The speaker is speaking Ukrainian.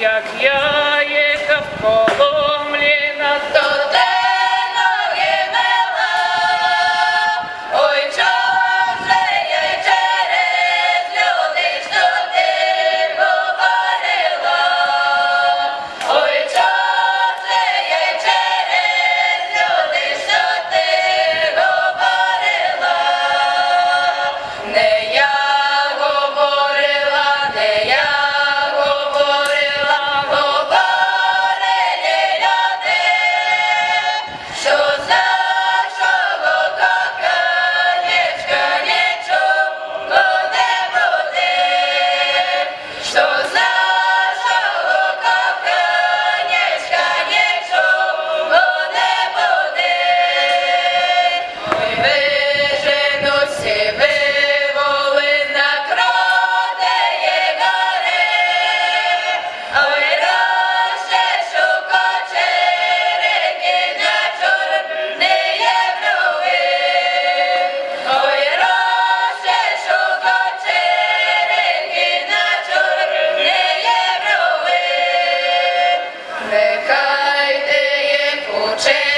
як яєка в коло чекайте, є поче.